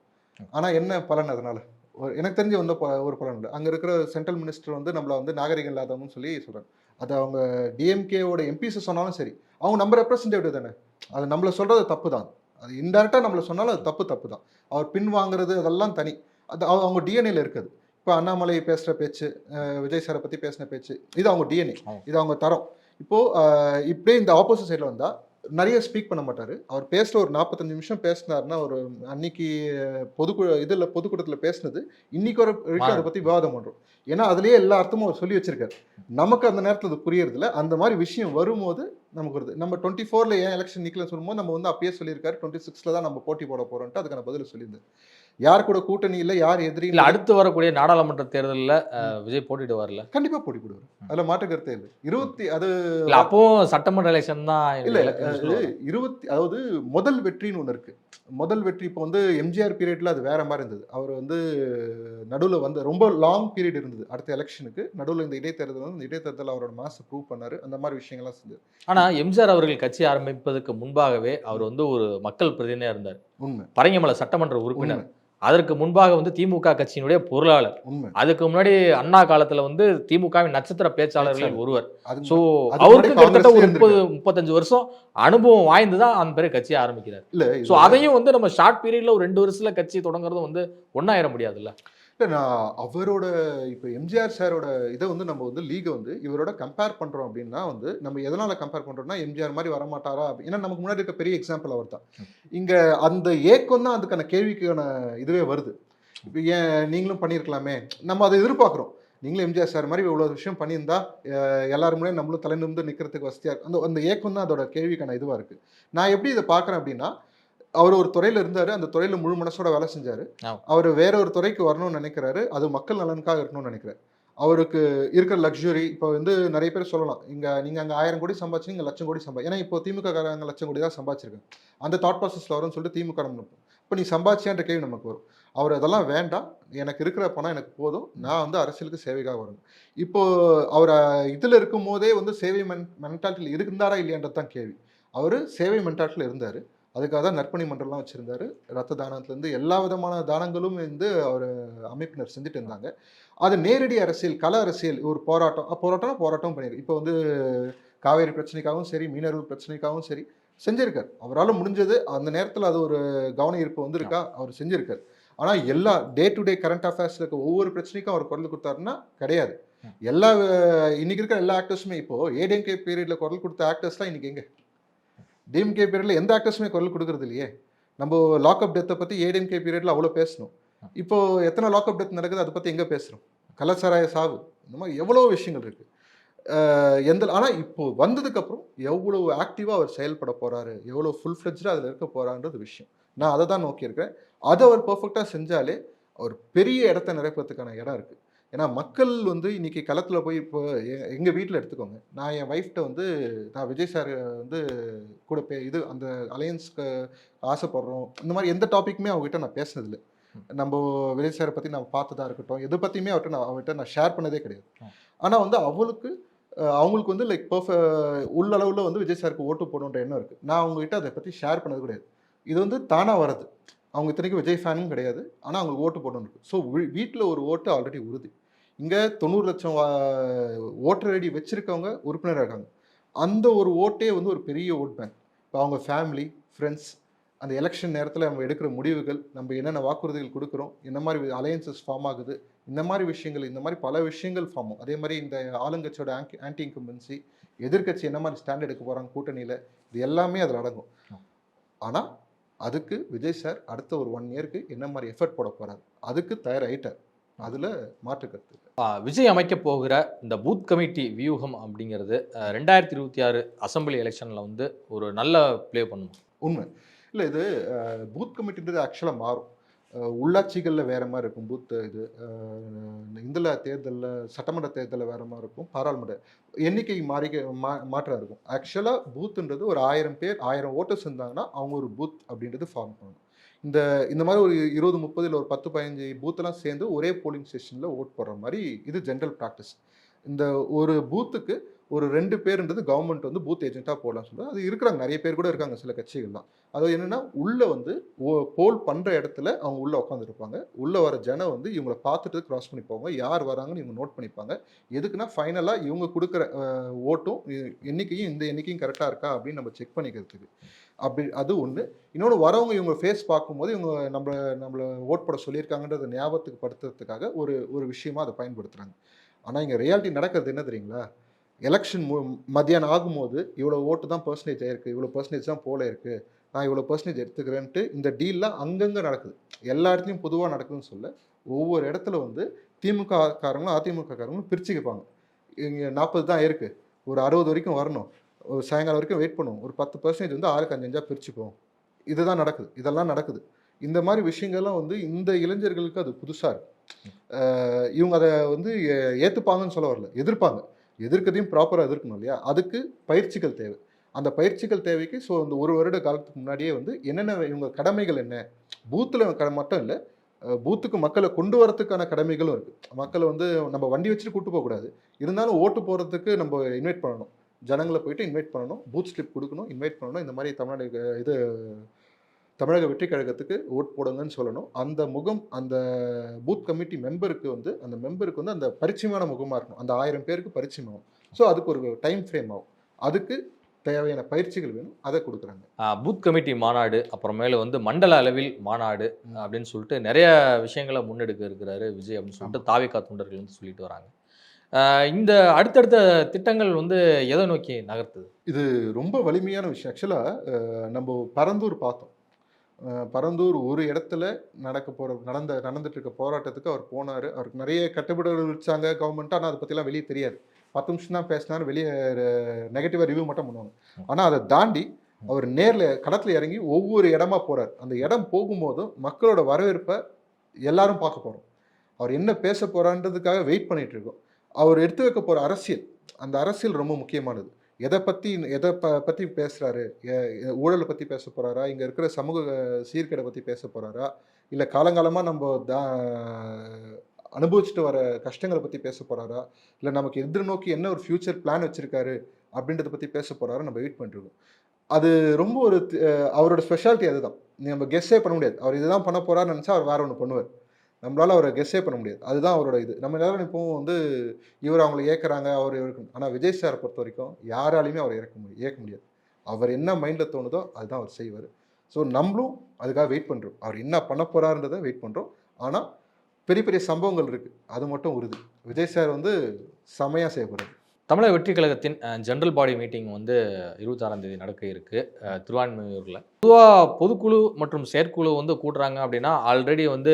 ஆனா என்ன பலன் அதனால? ஒரு- எனக்கு தெரிஞ்சு வந்த ஒரு பலன் இல்லை அங்க இருக்கிற சென்ட்ரல் மினிஸ்டர் வந்து நம்மள வந்து நாகரிகம் இல்லாதவங்கன்னு சொல்லி சொல்றாங்க அது அவங்க டிஎம்கேவோட எம்பிஸ் சொன்னாலும் சரி அவங்க நம்ம ரெப்ரசன்டேட்டிவ் தானே? அது நம்மள சொல்றது தப்பு தான் அது இன்டெரக்டாக நம்மள சொன்னாலும் அது தப்பு தப்பு தான் அவர் பின் வாங்குறது அதெல்லாம் தனி. அது அவங்க- அவங்க டிஎன்ஏல இருக்குது. இப்போ அண்ணாமலை பேசுகிற பேச்சு விஜய் சாரை பற்றி பேசின பேச்சு இது அவங்க டிஎன்ஏ. இது அவங்க தரம். இப்போ அஹ், இப்படியே இந்த ஆப்போசிட் சைடில் வந்தா நிறைய ஸ்பீக் பண்ண மாட்டாரு. அவர் பேசுகிற ஒரு நாற்பத்தஞ்சு நிமிஷம் பேசினாருன்னா ஒரு அன்னைக்கு பொதுக்குழு இதில் பொதுக்கூட்டத்தில் பேசினது. இன்னைக்கு ஒரு வரைக்கும் அதை பற்றி விவாதம் பண்ணுறோம் ஏன்னா அதுலயே எல்லா அர்த்தமும் அவர் சொல்லி வச்சிருக்காரு. நமக்கு அந்த நேரத்தில் அது புரியறதில்ல. அந்த மாதிரி விஷயம் வரும்போது நமக்கு வருது. நம்ம டுவெண்ட்டி ஃபோரில் ஏன் எலெக்ஷன் நிற்கலன்னு சொல்லும்போது நம்ம வந்து அப்பயே சொல்லியிருக்காரு. டுவெண்ட்டி சிக்ஸில் தான் நம்ம போட்டி போட போகிறோன்ட்டு அதுக்கான பதில் சொல்லியிருந்தார். யார் கூட கூட்டணி இல்லை யார் எதிரி இல்ல அடுத்து வரக்கூடிய நாடாளுமன்ற தேர்தலில் விஜய் போட்டிடுவார்ல. கண்டிப்பாக போட்டி போடுவார் அதில் மாற்று கருத்தே இல்லை இருபத்தி அது அப்போ சட்டமன்ற எலெக்ஷன் தான் இல்ல. இருபத்தி அதாவது முதல் வெற்றின்னு ஒன்று இருக்கு. முதல் வெற்றி இப்போ வந்து எம்ஜிஆர் பீரியட்ல அது வேற மாதிரி இருந்தது. அவர் வந்து நடுவில் வந்து ரொம்ப லாங் பீரியட் இருந்தது. அடுத்த எலெக்ஷனுக்கு நடுவில் இந்த இடைத்தேர்தல் வந்து இடைத்தேர்தல் அவரோட மாச ப்ரூவ் பண்ணாரு. அந்த மாதிரி விஷயங்கள்லாம் செஞ்சது ஆனா எம்ஜிஆர் அவர்கள் கட்சி ஆரம்பிப்பதற்கு முன்பாகவே அவர் வந்து ஒரு மக்கள் பிரதிநிதியா இருந்தார். உண்மை. பரங்கிமலை சட்டமன்ற உறுப்பினர். அதற்கு முன்பாக வந்து திமுக கட்சியினுடைய பொருளாளர். அதுக்கு முன்னாடி அண்ணா காலத்துல வந்து திமுகவின் நட்சத்திர பேச்சாளர்களில் ஒருவர். சோ அவருக்கு கிட்டத்தட்ட ஒரு முப்பது முப்பத்தஞ்சு வருஷம் அனுபவம் வாய்ந்து தான் அந்த பேரை கட்சி ஆரம்பிக்கிறார். சோ அதையும் வந்து நம்ம ஷார்ட் பீரியட்ல ஒரு ரெண்டு வருஷத்துல கட்சி தொடங்குறதும் வந்து ஒன்னாயிர முடியாதுல்ல? இல்ல நான் அவரோட இப்போ எம்ஜிஆர் சாரோட இதை வந்து நம்ம வந்து லீகை வந்து இவரோட கம்பேர் பண்றோம் அப்படின்னா வந்து நம்ம எதனால கம்பேர் பண்றோம்னா எம்ஜிஆர் மாதிரி வரமாட்டாரா ஏன்னா நமக்கு முன்னாடி இருக்க பெரிய எக்ஸாம்பிள் அவர் தான் இங்க அந்த ஏக்கம் தான் அதுக்கான கேள்விக்கான இதுவே வருது. இப்போ ஏன் நீங்களும் பண்ணியிருக்கலாமே? நம்ம அதை எதிர்பார்க்குறோம். நீங்களும் எம்ஜிஆர் சார் மாதிரி இவ்வளோ விஷயம் பண்ணியிருந்தா எல்லாரும் நம்மளும் தலை நிமிர்ந்து நிற்கிறதுக்கு வசதியாக இருக்கும். அந்த அந்த ஏக்கம் தான் அதோட கேள்விக்கான இதுவாக இருக்குது நான் எப்படி இதை பார்க்குறேன் அப்படின்னா அவர் ஒரு துறையில் இருந்தார் அந்த துறையில் முழு மனசோட வேலை செஞ்சார். அவர் வேற ஒரு துறைக்கு வரணும்னு நினைக்கிறாரு. அது மக்கள் நலனுக்காக இருக்கணும்னு நினைக்கிறார். அவருக்கு இருக்கிற லக்ஸுரி இப்போ வந்து நிறைய பேர் சொல்லலாம். இங்க நீங்க அங்க ஆயிரம் கோடி சம்பாதிச்சு இங்க லட்சம் கோடி சம்பா ஏன்னா இப்போ திமுக காரங்க லட்சம் கோடி தான் சம்பாதிச்சிருக்காங்க. அந்த தாட் ப்ராசஸ்ல வரும்னு சொல்லிட்டு திமுக நம்ம இப்போ நீ சம்பாதிச்சியான்ற கேள்வி நமக்கு வரும். அவர் அதெல்லாம் வேண்டாம். எனக்கு இருக்கிற பணம் எனக்கு போதும். நான் வந்து அரசியலுக்கு சேவைக்காக வரணும். இப்போ அவர் இதில் இருக்கும் போதே வந்து சேவை மென் மென்டாலிட்டியில் இருந்தாரா இல்லையான்றது தான் கேள்வி. அவர் சேவை மென்டாலிட்டியில் இருந்தார். அதுக்காக தான் நற்பணி மன்றம்லாம் வச்சுருந்தாரு. ரத்த தானத்துலேருந்து எல்லா விதமான தானங்களும் வந்து அவர் அமைப்பினர் செஞ்சுட்டு இருந்தாங்க. அது நேரடி அரசியல் கள அரசியல் ஒரு போராட்டம். போராட்டம்னா போராட்டம் பண்ணியிருக்கு இப்போ வந்து காவேரி பிரச்சனைக்காகவும் சரி மீனவர்கள் பிரச்சனைக்காகவும் சரி செஞ்சிருக்கார். அவரால் முடிஞ்சது அந்த நேரத்தில் அது ஒரு கவன ஈர்ப்பு வந்திருக்கா? அவர் செஞ்சிருக்கார். ஆனால் எல்லா டே டு டே கரண்ட் அஃபேர்ஸில் இருக்க ஒவ்வொரு பிரச்சனைக்கும் அவர் குரல் கொடுத்தாருன்னா கிடையாது. எல்லா இன்னைக்கு இருக்கிற எல்லா ஆக்டர்ஸுமே இப்போ ஏடிஎம்கே பீரியட்ல குரல் கொடுத்த ஆக்டர்ஸ்லாம் இன்னைக்கு எங்க? டிஎம்கே பீரியட்ல எந்த ஆக்டர்ஸுமே குரல் கொடுக்குறது இல்லையே. நம்ம லாக்அப் டெத்தை பற்றி ஏடிஎம்கே பீரியட்ல அவ்வளோ பேசணும். இப்போ எத்தனை லாக்அப் டெத் நடக்குது அதை பற்றி எங்கே பேசுகிறோம் கலாச்சாராய சாவு. இந்த மாதிரி எவ்வளோ விஷயங்கள் இருக்குது எந்த ஆனால் இப்போ வந்ததுக்கப்புறம் எவ்வளோ ஆக்டிவாக அவர் செயல்பட போகிறாரு எவ்வளோ ஃபுல் ஃபிளெஜ்டா அதில் இருக்க போகிறான்றது விஷயம். நான் அதை தான் நோக்கியிருக்கேன் அதை அவர் பர்ஃபெக்டாக செஞ்சாலே அவர் பெரிய இடத்த நிரப்புறதுக்கான இடம் இருக்குது ஏன்னா மக்கள் வந்து இன்னைக்கு களத்துல போய் இப்போ எ- எங்க வீட்டில் எடுத்துக்கோங்க. நான் என் ஒய்ஃப்ட்ட வந்து நான் விஜய் சார் வந்து கூட பே இது அந்த அலையன்ஸ்க்கு ஆசைப்படுறோம். இந்த மாதிரி எந்த டாபிக்குமே அவங்ககிட்ட நான் பேசினதில்லை. நம்ம விஜய் சாரை பற்றி நான் பார்த்ததா இருக்கட்டும் எதை பற்றியுமே அவர்கிட்ட நான் அவர்கிட்ட நான் ஷேர் பண்ணதே கிடையாது. ஆனால் வந்து அவளுக்கு அவங்களுக்கு வந்து லைக் பர்ஃப உள்ளளவில் வந்து விஜய் சாருக்கு ஓட்டு போடணுன்ற எண்ணம் இருக்குது நான் அவங்ககிட்ட அதை பற்றி ஷேர் பண்ணது கிடையாது. இது வந்து தானாக வர்றது. அவங்க இத்தனைக்கும் விஜய் ஃபேனும் கிடையாது. ஆனால் அவங்களுக்கு ஓட்டு போடணும் இருக்கு. ஸோ வீட்டில் ஒரு ஓட்டு ஆல்ரெடி உறுதி. இங்கே தொண்ணூறு லட்சம் ஓட்டர் ஐடி வச்சிருக்கவங்க உறுப்பினராக இருக்காங்க. அந்த ஒரு ஓட்டே வந்து ஒரு பெரிய ஓட் பேங்க். இப்போ அவங்க ஃபேமிலி ஃப்ரெண்ட்ஸ் அந்த எலெக்ஷன் நேரத்தில் நம்ம எடுக்கிற முடிவுகள் நம்ம என்னென்ன வாக்குறுதிகள் கொடுக்குறோம் என்ன மாதிரி அலையன்சஸ் ஃபார்ம் ஆகுது இந்த மாதிரி விஷயங்கள் இந்த மாதிரி பல விஷயங்கள் ஃபார்ம் ஆகும். அதே மாதிரி இந்த ஆளுங்கட்சியோட ஆன்டி ஆன்டி இன்கம்பன்சி எதிர்க்கட்சி என்ன மாதிரி ஸ்டாண்ட் எடுக்க போகிறாங்க கூட்டணியில் இது எல்லாமே அதில் அடங்கும். ஆனால் அதுக்கு விஜய் சார் அடுத்த ஒரு ஒன் இயருக்கு என்ன மாதிரி எஃபர்ட் போட போகிறார் அதுக்கு தயாராகிட்டார் அதில் மாற்று கருத்து. விஜய் அமைக்க போகிற இந்த பூத் கமிட்டி வியூகம் அப்படிங்கிறது ரெண்டாயிரத்தி இருபத்தி ஆறு அசம்பிளி எலெக்ஷனில் வந்து ஒரு நல்ல ப்ளே பண்ணும். உண்மை. இல்லை இது பூத் கமிட்டின்றது ஆக்சுவலாக மாறும். உள்ளாட்சிகளில் வேற மாதிரி இருக்கும் பூத் இது. இதில் தேர்தலில் சட்டமன்ற தேர்தலில் வேற மாதிரி இருக்கும். பாராளுமன்ற எண்ணிக்கை மாறி மா மாற்றம் இருக்கும். ஆக்சுவலாக பூத்துன்றது ஒரு ஆயிரம் பேர் ஆயிரம் ஓட்டர்ஸ் இருந்தாங்கன்னா அவங்க ஒரு பூத் அப்படின்றது ஃபார்ம் பண்ணணும். இந்த இந்த மாதிரி ஒரு இருபது முப்பது இல்லை ஒரு பத்து பதினஞ்சு பூத்தெல்லாம் சேர்ந்து ஒரே போலிங் ஸ்டேஷனில் ஓட் போடுற மாதிரி இது ஜென்ரல் ப்ராக்டிஸ் இந்த ஒரு பூத்துக்கு ஒரு ரெண்டு பேருன்றது கவர்மெண்ட் வந்து பூத் ஏஜென்ட்டாக போடலாம்னு சொல்லுவாங்க அது இருக்கிறாங்க. நிறைய பேர் கூட இருக்காங்க. சில கட்சிகள்லாம் அது என்னென்னா உள்ளே வந்து போல் பண்ணுற இடத்துல அவங்க உள்ளே உட்காந்துருப்பாங்க உள்ளே வர ஜனம் வந்து இவங்களை பார்த்துட்டு கிராஸ் பண்ணி போவாங்க. யார் வராங்கன்னு இவங்க நோட் பண்ணிப்பாங்க. எதுக்குன்னா ஃபைனலாக இவங்க கொடுக்குற ஓட்டும் எண்ணிக்கையும் இந்த எண்ணிக்கையும் கரெக்டாக இருக்கா அப்படின்னு நம்ம செக் பண்ணிக்கிறதுக்கு. அப்படி அது ஒன்று இன்னொன்று வரவங்க இவங்க ஃபேஸ் பார்க்கும்போது இவங்க நம்மளை நம்மளை ஓட் போட சொல்லியிருக்காங்கன்றத ஞாபகத்துக்கு படுத்துறதுக்காக ஒரு ஒரு விஷயமா அதை பயன்படுத்துகிறாங்க ஆனால் இங்கே ரியாலிட்டி நடக்கிறது என்ன தெரியுங்களா? எலெக்ஷன் மத்தியானம் ஆகும்போது இவ்வளோ ஓட்டு தான் பர்சன்டேஜ் ஆயிருக்கு இவ்வளோ பர்சன்டேஜ் தான் போல இருக்கு நான் இவ்வளோ பர்சன்டேஜ் எடுத்துக்கிறேன்ட்டு இந்த டீல்லாம் அங்கங்கே நடக்குது. எல்லா இடத்துலையும் பொதுவாக நடக்குதுன்னு சொல்ல ஒவ்வொரு இடத்துல வந்து திமுக காரங்களும் அதிமுக காரங்களும் பிரிச்சுக்குப்பாங்க இங்கே நாற்பது தான் இருக்கு. ஒரு அறுபது வரைக்கும் வரணும். ஒரு சாயங்காலம் வரைக்கும் வெயிட் பண்ணுவோம். ஒரு பத்து பர்சன்டேஜ் வந்து ஆறுக்கு அஞ்சு பிரிச்சுக்குவோம். பிரிச்சுப்போம் இதுதான் நடக்குது. இதெல்லாம் நடக்குது. இந்த மாதிரி விஷயங்கள்லாம் வந்து இந்த இளைஞர்களுக்கு அது புதுசாக இருக்குது இவங்க அதை வந்து ஏ- சொல்ல வரல. எதிர்ப்பாங்க. எதிர்க்கதையும் ப்ராப்பராக எதிர்க்கணும் இல்லையா? அதுக்கு பயிற்சிகள் தேவை. அந்த பயிற்சிகள் தேவைக்கு ஸோ இந்த ஒரு வருட காலத்துக்கு முன்னாடியே வந்து என்னென்ன இவங்க கடமைகள் என்ன? பூத்தில் கடை மட்டும் இல்லை பூத்துக்கு மக்களை கொண்டு வரத்துக்கான கடமைகளும் இருக்குது மக்களை வந்து நம்ம வண்டி வச்சுட்டு கூட்டு போகக்கூடாது இருந்தாலும் ஓட்டு போகிறதுக்கு நம்ம இன்வைட் பண்ணணும். ஜனங்களை போயிட்டு இன்வைட் பண்ணணும். பூத் ஸ்லிப் கொடுக்கணும் இன்வைட் பண்ணணும். இந்த மாதிரி தமிழ்நாடு இது தமிழக வெற்றி கழகத்துக்கு ஓட் போடுங்கன்னு சொல்லணும். அந்த முகம் அந்த பூத் கமிட்டி மெம்பருக்கு வந்து அந்த மெம்பருக்கு வந்து அந்த பரிச்சயமான முகமாக இருக்கணும். அந்த ஆயிரம் பேருக்கு பரிச்சயமாகும். ஸோ அதுக்கு ஒரு டைம் ஃப்ரேம் ஆகும். அதுக்கு தேவையான பயிற்சிகள் வேணும். அதை கொடுக்குறாங்க. பூத் கமிட்டி மாநாடு அப்புறமேல வந்து மண்டல அளவில் மாநாடு. அப்படின்னு சொல்லிட்டு நிறைய விஷயங்களை முன்னெடுக்க இருக்கிறாரு விஜய் அப்படின்னு சொல்லிட்டு தாவிகா தொண்டர்கள் வந்து சொல்லிட்டு வராங்க. இந்த அடுத்தடுத்த திட்டங்கள் வந்து எதை நோக்கி நகர்த்துது? இது ரொம்ப வலிமையான விஷயம். ஆக்சுவலாக நம்ம பரந்தூர் பார்த்தோம். பரந்தூர் ஒரு இடத்துல நடக்க போகிற நடந்த நடந்துட்டு இருக்க போராட்டத்துக்கு அவர் போனார். அவருக்கு நிறைய கட்டுப்பாடுகள் வச்சாங்க கவர்மெண்ட் ஆனால் அதை பற்றிலாம் வெளியே தெரியாது. பத்து நிமிஷம் தான் பேசினாரு. வெளியே நெகட்டிவாக ரிவ்யூ மட்டும் பண்ணுவாங்க. ஆனால் அதை தாண்டி அவர் நேரில் களத்தில் இறங்கி ஒவ்வொரு இடமா போகிறார் அந்த இடம் போகும்போதும் மக்களோட வரவேற்பை எல்லாரும் பார்க்க போகிறோம் அவர் என்ன பேச போகிறான்றதுக்காக வெயிட் பண்ணிகிட்டு இருக்கோம் அவர் எடுத்து வைக்க போகிற அரசியல் அந்த அரசியல் ரொம்ப முக்கியமானது. எதை பற்றி எதை ப பற்றி பேசுகிறாரு ஊழலை பற்றி பேச போகிறாரா இங்கே இருக்கிற சமூக சீர்கேடை பற்றி பேச போகிறாரா இல்லை காலங்காலமாக நம்ம தா அனுபவிச்சுட்டு வர கஷ்டங்களை பற்றி பேச போகிறாரா இல்லை நமக்கு எதிர்நோக்கி என்ன ஒரு ஃப்யூச்சர் பிளான் வச்சுருக்காரு? அப்படின்றத பற்றி பேச போகிறாரு நம்ம வெயிட் பண்ணிருக்கோம் அது ரொம்ப ஒரு அவரோட ஸ்பெஷாலிட்டி அதுதான். நம்ம கெஸ்ஸே பண்ண முடியாது. அவர் இதுதான் பண்ண போகிறாருன்னு நினச்சா அவர் வேற ஒன்று பண்ணுவார். நம்மளால் அவரை கெஸ்ஸே பண்ண முடியாது. அதுதான் அவரோட இது. நம்ம எல்லாரும் இப்போவும் வந்து இவர் அவங்களை ஏற்கிறாங்க அவர் இவருக்கு. ஆனால் விஜய் சாரை பொறுத்த வரைக்கும் யாராலையுமே அவரை இறக்க முடியும் ஏற்க முடியாது. அவர் என்ன மைண்டில் தோணுதோ அதுதான் அவர் செய்வார். ஸோ நம்மளும் அதுக்காக வெயிட் பண்ணுறோம் அவர் என்ன பண்ண போகிறாருன்றதை வெயிட் பண்ணுறோம் ஆனால் பெரிய பெரிய சம்பவங்கள் இருக்குது அது மட்டும் உறுதி. விஜய் சார் வந்து செமையாக செய்ய தமிழக வெற்றி கழகத்தின் ஜென்ரல் பாடி மீட்டிங் வந்து இருபத்தாறாம் தேதி நடக்க இருக்கு. திருவான்மையூரில். பொதுவாக பொதுக்குழு மற்றும் செயற்குழு வந்து கூட்டுறாங்க அப்படின்னா ஆல்ரெடி வந்து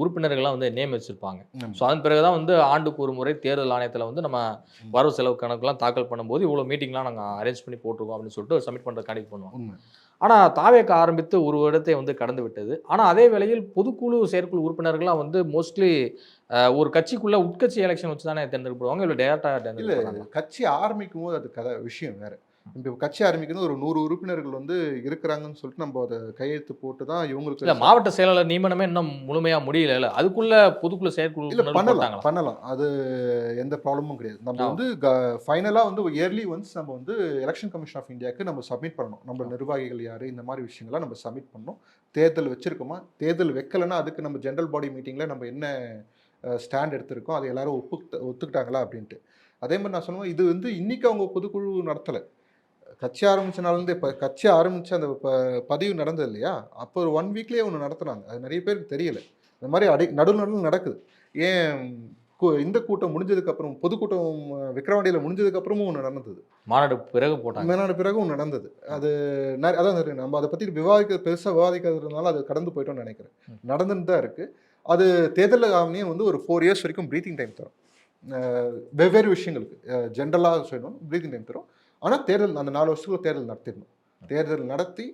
உறுப்பினர்கள்லாம் வந்து நியமிச்சிருப்பாங்க ஸோ அதன் பிறகு தான் வந்து ஆண்டுக்கு ஒரு முறை தேர்தல் ஆணையத்தில் வந்து நம்ம வரவு செலவு கணக்கெல்லாம் தாக்கல் பண்ணும்போது இவ்வளோ மீட்டிங்லாம் நாங்கள் அரேஞ்ச் பண்ணி போட்டிருக்கோம் அப்படின்னு சொல்லிட்டு சப்மிட் பண்ணுற கணக்கு பண்ணுவோம் ஆனால் தாவேக்க ஆரம்பித்து ஒரு இடத்தை வந்து கடந்து விட்டது. ஆனால் அதே வேளையில் பொதுக்குழு செயற்குழு உறுப்பினர்கள்லாம் வந்து மோஸ்ட்லி ஒரு கட்சிக்குள்ள உட்கட்சி எலெக்ஷன் வச்சு தானே தேர்ந்தெடுப்படுவாங்க இல்லை டேரக்டா இல்ல தேர்ந்தெடுப்பாங்க கட்சி ஆரம்பிக்கும் போது அது கதை விஷயம் வேற. இப்போ கட்சி ஆரம்பிக்கிறது ஒரு நூறு உறுப்பினர்கள் வந்து இருக்கிறாங்கன்னு சொல்லிட்டு நம்ம அதை கையெழுத்து போட்டு தான் இல்ல இவங்களுக்கு மாவட்ட செயலாளர் நியமனமே இன்னும் முழுமையா முடியல அதுக்குள்ள பொதுக்குழு செயற்குழு இல்ல பண்ணலாம் பண்ணலாம். அது எந்த ப்ராப்ளமும் கிடையாது. நம்ம. வந்து ஃபைனலாக வந்து இயர்லி ஒன்ஸ் நம்ம வந்து எலெக்ஷன் கமிஷன் ஆஃப் இந்தியாவுக்கு நம்ம சப்மிட் பண்ணணும். நம்ம நிர்வாகிகள் யாரு இந்த மாதிரி விஷயங்கள்லாம் நம்ம சப்மிட் பண்ணணும். தேர்தல் வச்சிருக்கோமா? தேர்தல் வைக்கலைன்னா அதுக்கு நம்ம ஜென்ரல் பாடி மீட்டிங்ல நம்ம என்ன ஸ்டாண்ட் எடுத்திருக்கோம்? அதை எல்லாரும் ஒப்பு ஒத்துக்கிட்டாங்களா அப்படின்ட்டு. அதே மாதிரி நான் சொன்னேன் இது வந்து இன்னைக்கு அவங்க பொதுக்குழு நடத்தலை. கட்சி ஆரம்பிச்ச நாள்லேருந்து இப்போ கட்சி ஆரம்பிச்ச அந்த ப- பதிவு நடந்தது இல்லையா? அப்போ ஒரு ஒன் வீக்லேயே ஒன்று நடத்துனாங்க. அது நிறைய பேருக்கு தெரியல. இந்த மாதிரி அடி நடு நடுவில் நடக்குது. ஏன் கு- இந்த கூட்டம் முடிஞ்சதுக்கு அப்புறம் பொதுக்கூட்டம் விக்ரவாண்டியில் முடிஞ்சதுக்கு அப்புறமும் ஒன்று நடந்தது. மாநாடு பிறகு போட்டாங்க. மேலான பிறகும் ஒன்று நடந்தது. அது அதான் நம்ம அதை பற்றி விவாதிக்க பெருசாக விவாதிக்கிறதுனால அது கடந்து போயிட்டோம்னு நினைக்கிறேன். ம். நடந்துட்டு தான் இருக்கு. அது தேர்தல் ஆணையம் வந்து ஒரு ஃபோர் இயர்ஸ் வரைக்கும் ப்ரீத்திங் டைம் தரும். வெவ்வேறு விஷயங்களுக்கு ஜென்ரலாக சொல்லணும் ப்ரீத்திங் டைம் தரும். ஆனால் தேர்தல் அந்த நாலு வருஷத்துக்குள்ள தேர்தல் நடத்திடணும். தேர்தல் நடத்தி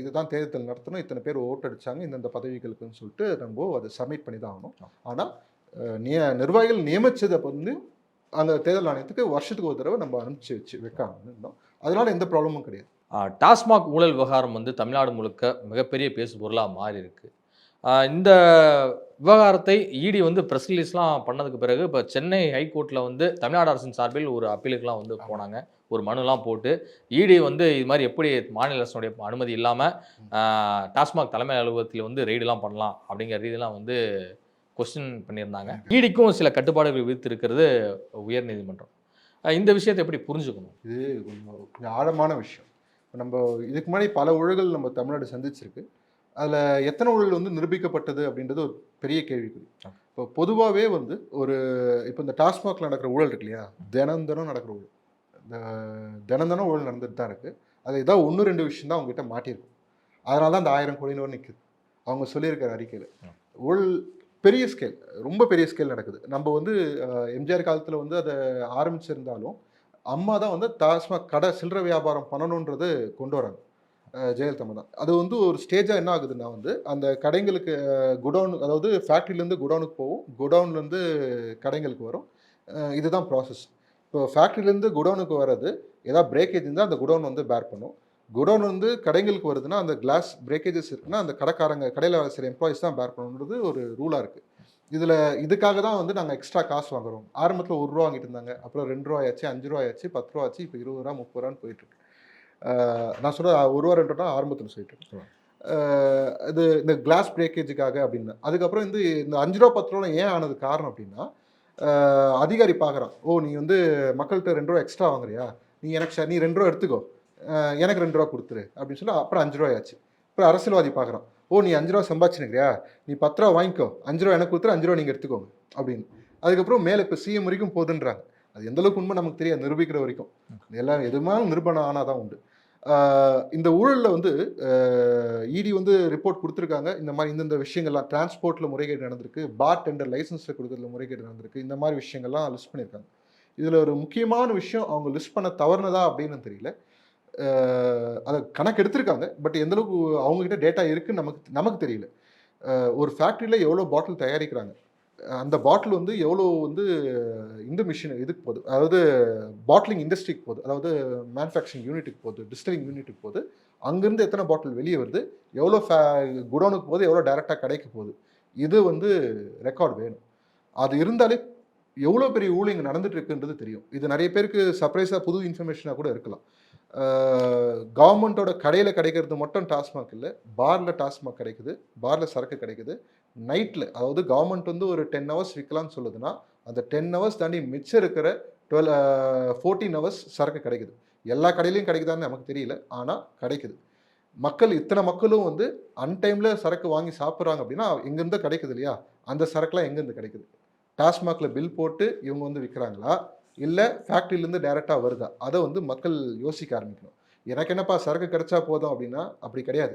இதுதான் தேர்தல் நடத்தணும். இத்தனை பேர் ஓட்டு அடிச்சாங்க இந்தந்த பதவிகளுக்குன்னு சொல்லிட்டு நம்ம அதை சப்மிட் பண்ணி தான் ஆகணும். ஆனால் நிய நிர்வாகிகள் நியமிச்சதை வந்து அந்த தேர்தல் ஆணையத்துக்கு வருஷத்துக்கு ஒரு தடவை நம்ம அனுப்பிச்சு வச்சு வைக்காம அதனால எந்த ப்ராப்ளமும் கிடையாது. டாஸ்மாக் ஊழல் விவகாரம் வந்து தமிழ்நாடு முழுக்க மிகப்பெரிய பேசு பொருளாக மாறி இருக்கு ஆஹ் இந்த விவகாரத்தை இடி வந்து ப்ரெஸ் ரிலீஸ்லாம் பண்ணதுக்கு பிறகு இப்போ சென்னை ஹைகோர்ட்டில் வந்து தமிழ்நாடு அரசின் சார்பில் ஒரு அப்பீலுக்குலாம் வந்து போனாங்க. ஒரு மனுலாம் போட்டு இடி வந்து இது மாதிரி எப்படி மாநில அரசுடைய அனுமதி இல்லாமல் டாஸ்மாக் தலைமை அலுவலகத்தில் வந்து ரெய்டுலாம் பண்ணலாம் அப்படிங்கிற ரீதியெல்லாம் வந்து கொஸ்டின் பண்ணியிருந்தாங்க. இடிக்கும் சில கட்டுப்பாடுகள் விதித்திருக்கிறது உயர்நீதிமன்றம் ஆஹ் இந்த விஷயத்தை எப்படி புரிஞ்சுக்கணும்? இது கொஞ்சம் கொஞ்சம் ஆழமான விஷயம். இப்ப நம்ம இதுக்கு முன்னாடி பல ஊழல்கள் நம்ம தமிழ்நாடு சந்திச்சிருக்கு. அதில் எத்தனை ஊழல் வந்து நிரூபிக்கப்பட்டது அப்படின்றது ஒரு பெரிய கேள்விக்குறி. இப்போ பொதுவாகவே வந்து ஒரு இப்போ இந்த டாஸ்மாகில் நடக்கிற ஊழல் இருக்கு இல்லையா? தினம் தினம் நடக்கிற ஊழல். இந்த தினம் தினம் ஊழல் நடந்துட்டு தான் இருக்குது அது ஏதாவது ஒன்று ரெண்டு விஷயம் தான் அவங்ககிட்ட மாட்டியிருக்கும். அதனால தான் அந்த ஆயிரம் கோடின்னு நிற்குது அவங்க சொல்லியிருக்கிற அறிக்கையில். ஊழல் பெரிய ஸ்கேல் ரொம்ப பெரிய ஸ்கேல் நடக்குது. நம்ம வந்து எம்ஜிஆர் காலத்தில் வந்து அதை ஆரம்பிச்சிருந்தாலும் அம்மா தான் வந்து டாஸ்மாக் கடை சில்லறை வியாபாரம் பண்ணணுன்றது கொண்டு வராங்க. ஜெயலலிதா தான். அது வந்து ஒரு ஸ்டேஜாக என்ன ஆகுதுன்னா வந்து அந்த கடைங்களுக்கு குடவுன் அதாவது ஃபேக்ட்ரிலேருந்து குடவுனுக்கு போகும். குடவுன்லேருந்து கடைங்களுக்கு வரும். இதுதான் ப்ராசஸ் இப்போ ஃபேக்ட்ரிலேருந்து குடவுனுக்கு வர்றது ஏதாவது பிரேக்கேஜ் இருந்தால் அந்த குடவுன் வந்து பேர் பண்ணும். குடவுன் வந்து கடைங்களுக்கு வருதுன்னா அந்த கிளாஸ் பிரேக்கேஜஸ் இருக்குன்னா அந்த கடைக்காரங்க கடையில் வேலை செய்கிற எம்ப்ளாயிஸ் தான் பேர் பண்ணணுன்றது ஒரு ரூலாக இருக்குது இதில் இதுக்காக தான் வந்து நாங்கள் எக்ஸ்ட்ரா காசு வாங்குறோம். ஆரம்பத்தில் ஒரு ரூபா வாங்கிட்டு இருந்தாங்க. அப்புறம் ரெண்டு ரூபாயாச்சு அஞ்சு ரூபாயாச்சு பத்து ரூபாச்சு இப்போ இருபது ரூபா முப்பது ரூபான்னு போயிட்டுருக்கு நான் சொல்கிறது ஒரு ரூபா ரெண்டு ஆரம்பத்தில் சொல்லிட்டு இருக்கேன். ஆஹ் இது இந்த கிளாஸ் பிரேக்கேஜுக்காக அப்படின்னு. அதுக்கப்புறம் வந்து இந்த அஞ்சு ரூபா பத்து ரூபா ஏன் ஆனது காரணம் அப்படின்னா அதிகாரி பார்க்குறான் ஓ நீ வந்து மக்கள்கிட்ட ரெண்டு ரூபா எக்ஸ்ட்ரா வாங்குறியா? நீ எனக்கு ச- நீ ரெண்டு ரூபா எடுத்துக்கோ. எனக்கு ரெண்டு ரூபா கொடுத்துரு. அப்படின்னு சொல்லி அப்புறம் அஞ்சு ரூபாயாச்சு. அப்புறம் அரசியல்வாதி பார்க்குறான் ஓ நீ அஞ்சு ரூபா சம்பாதிச்சுனுக்கிறியா? நீ பத்து ரூபா வாங்கிக்கோ. அஞ்சு ரூபா எனக்கு கொடுத்துரு அஞ்சு ரூபா நீங்கள் எடுத்துக்கோங்க. அப்படின்னு. அதுக்கப்புறம் மேலே இப்போ சிஎம் வரைக்கும் போகுதுன்றாங்க அது எந்த அளவுக்கு உண்மை நமக்கு தெரியாது நிரூபிக்கிற வரைக்கும். எல்லாம் எதுவுமே நிரூபணம் ஆனால் தான் உண்டு இந்த ஊழலில் வந்து இடி வந்து ரிப்போர்ட் கொடுத்துருக்காங்க. இந்த மாதிரி இந்தந்த விஷயங்கள்லாம் டிரான்ஸ்போர்ட்டில் முறைகேடு நடந்திருக்கு பார் டெண்டர் லைசன்ஸில் கொடுக்கறதுல முறைகேடு நடந்திருக்கு. இந்த மாதிரி விஷயங்கள்லாம் லிஸ்ட் பண்ணியிருக்காங்க. இதில் ஒரு முக்கியமான விஷயம் அவங்க லிஸ்ட் பண்ண தவறுனதா அப்படின்னு தெரியல. அதை கணக்கு எடுத்திருக்காங்க. பட் எந்த அளவுக்கு அவங்ககிட்ட டேட்டா இருக்குன்னு நமக்கு நமக்கு தெரியல. ஒரு ஃபேக்ட்ரியில் எவ்வளோ பாட்டில் தயாரிக்கிறாங்க? அந்த பாட்டில் வந்து எவ்வளோ வந்து இந்த மிஷின் இதுக்கு போகுது? அதாவது பாட்டிலிங் இண்டஸ்ட்ரிக்கு போகுது. அதாவது மேனுஃபேக்சரிங் யூனிட்டுக்கு போகுது டிஸ்டிலிங் யூனிட்டுக்கு போகுது. அங்கேருந்து எத்தனை பாட்டில் வெளியே வருது? எவ்வளோ ஃபே குடோனுக்கு போகுது எவ்வளோ டைரெக்டாக கடைக்கு போகுது? இது வந்து ரெக்கார்ட் வேணும். அது இருந்தாலே எவ்வளோ பெரிய ஊழியங்க நடந்துட்டு இருக்குன்றது தெரியும். இது நிறைய பேருக்கு சர்ப்ரைஸாக புது இன்ஃபர்மேஷனாக கூட இருக்கலாம். கவர்மெண்ட்டோட கடையில் கிடைக்கிறது மட்டும் டாஸ்மாக் இல்லை பாரில் டாஸ்மாக் கிடைக்குது பாரில் சரக்கு கிடைக்குது. நைட்டில் அதாவது கவர்மெண்ட் வந்து ஒரு டென் ஹவர்ஸ் விற்கலாம்னு சொல்லுதுன்னா அந்த டென் ஹவர்ஸ் தாண்டி மிச்சம் இருக்கிற டுவெல் ஃபோர்டீன் ஹவர்ஸ் சரக்கு கிடைக்குது. எல்லா கடையிலையும் கிடைக்குதான்னு நமக்கு தெரியல ஆனால் கிடைக்குது. மக்கள் இத்தனை மக்களும் வந்து அன்டைமில் சரக்கு வாங்கி சாப்பிட்றாங்க அப்படின்னா எங்கேருந்து கிடைக்குது இல்லையா? அந்த சரக்குலாம் எங்கேருந்து கிடைக்குது? டாஸ்மாகில் பில் போட்டு இவங்க வந்து விற்கிறாங்களா இல்லை ஃபேக்ட்ரியிலேருந்து டைரெக்டாக வருதா? அதை வந்து மக்கள் யோசிக்க ஆரம்பிக்கணும். எனக்கு என்னப்பா சரக்கு கிடைச்சா போதும் அப்படின்னா அப்படி கிடையாது.